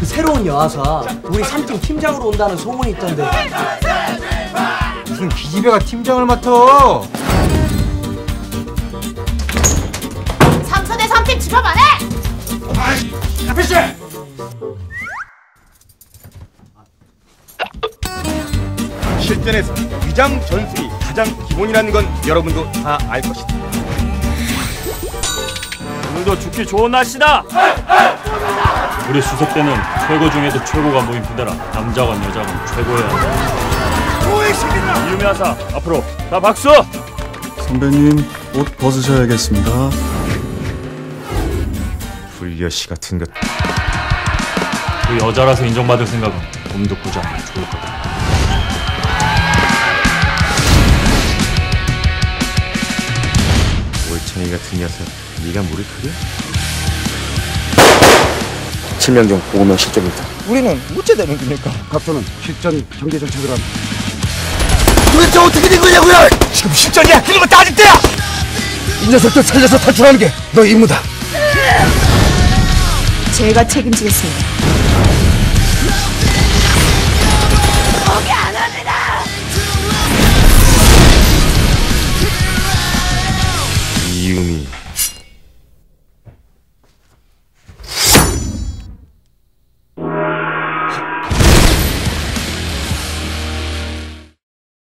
그 새로운 여아사 우리 3팀 팀장으로 온다는 소문이 있던데 무슨 기집애가 팀장을 맡아? 3초 대 3팀 집합 안 해! 실전에서 위장 전술이 가장 기본이라는 건 여러분도 다 알 것이다. 오늘도 죽기 좋은 날씨다. 우리 수색대는 최고 중에도 최고가 모인 부대라 남자건 여자건 최고야. 이유미 하사 앞으로 다 박수. 선배님 옷 벗으셔야겠습니다. 불려시 같은 것. 그 여자라서 인정받을 생각은 몸도 꾸지 않으면 좋을 거다. 올챙이 같은 녀석. 네가 물을 크게? 칠명중 오명 실종입니다. 우리는 우째되는 겁니까? 각도는 실전 경계 정책을 한 도대체 어떻게 된 거냐고요? 지금 실전이야. 그런 거 따질 때야. 이 녀석들 살려서 탈출하는 게 너 임무다. 제가 책임지겠습니다.